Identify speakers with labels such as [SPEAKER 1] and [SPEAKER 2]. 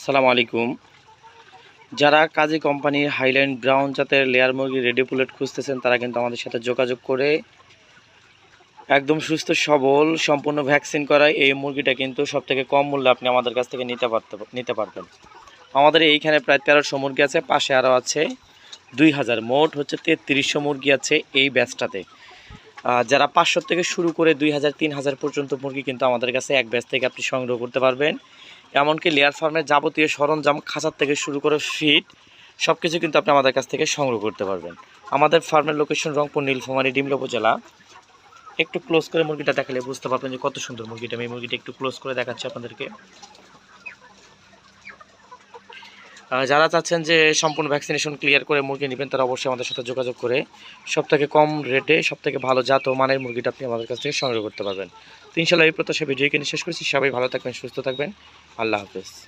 [SPEAKER 1] আসসালামু আলাইকুম। যারা কাজী কোম্পানির হাইল্যান্ড ব্রাউন জাতের লেয়ার মুরগি রেডি পুলেট খুঁজতেছেন, তারা কিন্তু আমাদের সাথে যোগাযোগ করে একদম সুস্থ, সবল, সম্পূর্ণ ভ্যাকসিন করা এই মুরগিটা কিন্তু সব থেকে কম মূল্যে আপনি আমাদের কাছ থেকে নিতে পারতে, নিতে পারবেন। আমাদের এইখানে প্রায় তেরোশো মুরগি আছে, পাশে আরও আছে দুই হাজার, মোট হচ্ছে তেত্রিশশো মুরগি আছে এই ব্যাচটাতে। যারা পাঁচশো থেকে শুরু করে দুই হাজার, তিন হাজার পর্যন্ত মুরগি কিন্তু আমাদের কাছে এক ব্যাচ থেকে আপনি সংগ্রহ করতে পারবেন। এমনকি লেয়ার ফার্মের যাবতীয় সরঞ্জাম, খাঁচার থেকে শুরু করে ফিট সব কিছু কিন্তু আপনি আমাদের কাছ থেকে সংগ্রহ করতে পারবেন। আমাদের ফার্মের লোকেশন রংপুর, নীলফামারী, ডিমলা উপজেলা। একটু ক্লোজ করে মুরগিটা দেখালে বুঝতে পারবেন যে কত সুন্দর মুরগিটা। আমি মুরগিটা একটু ক্লোজ করে দেখাচ্ছি আপনাদেরকে। যারা চাচ্ছেন যে সম্পূর্ণ ভ্যাকসিনেশন ক্লিয়ার করে মুরগি নেবেন, তারা অবশ্যই আমাদের সাথে যোগাযোগ করে। সব থেকে কম রেটে সবথেকে ভালো জাত ও মানের মুরগিটা আপনি আমাদের কাছ থেকে সংগ্রহ করতে পারবেন। তো এই প্রত্যাশা ভিডিও কিনে শেষ করছি। সবাই ভালো থাকবেন, সুস্থ থাকবেন। আল্লাহ হাফেজ।